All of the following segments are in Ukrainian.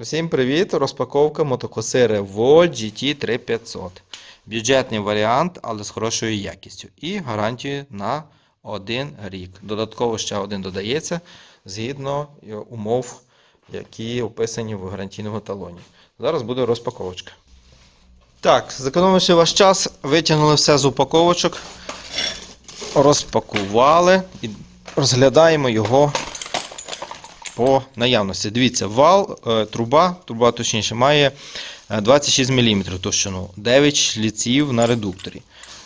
Всім привіт! Розпаковка мотокосири Volt GT 3500. Бюджетний варіант, але з хорошою якістю. І гарантією на один рік. Додатково ще один додається згідно е, умов, які описані в гарантійному талоні. Зараз буде розпаковочка. Так, зекономивши ваш час, витягнули все з упаковочок, розпакували і розглядаємо його по наявності. Дивіться, вал, е, труба, труба точніше, має е, 26 мм товщину, 9 шліців на редукторі.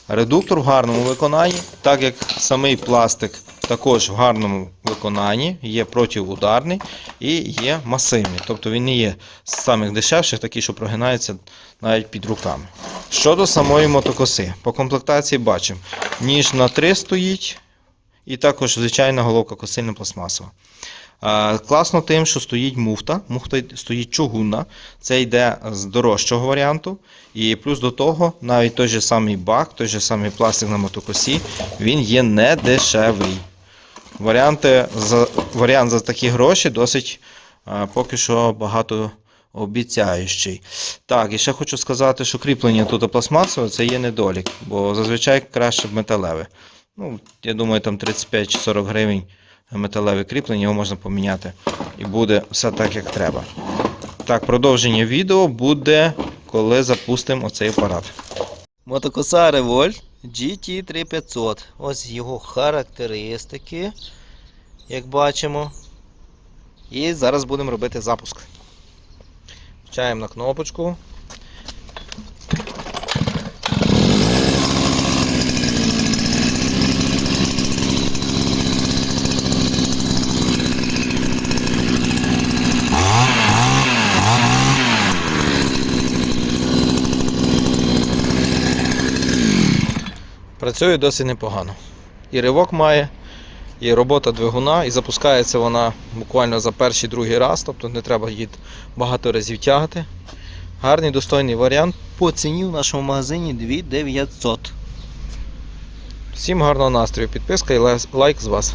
Редуктор в гарному виконанні, так як самий пластик також в гарному виконанні, є протиударний і є масивний. Тобто він не є з самих дешевших, такий, що прогинається навіть під руками. Щодо самої мотокоси, по комплектації бачимо, ніж на 3 стоїть, і також звичайна головка косильна пластмасова. Е, Класно тим, що стоїть муфта, муфта стоїть чугунна, це йде з дорожчого варіанту. І плюс до того, навіть той же самий бак, той же самий пластик на мотокосі, він є не дешевий. Варіанти за, варіант за такі гроші досить е, поки що багато обіцяючий. Так, і ще хочу сказати, що кріплення тут пластмасове це є недолік, бо зазвичай краще б металеве. Ну, я думаю, там 35 чи 40 гривень металеве кріплення, його можна поміняти. І буде все так, як треба. Так, продовження відео буде, коли запустимо оцей апарат. Мотокоса Revolt GT3500. Ось його характеристики, як бачимо. І зараз будемо робити запуск. Включаємо на кнопочку. Працює досить непогано. І ривок має, і робота двигуна, і запускається вона буквально за перший другий раз, тобто не треба її багато разів тягати. Гарний достойний варіант. По ціні в нашому магазині 2900. Всім гарного настрою, підписка і лайк з вас.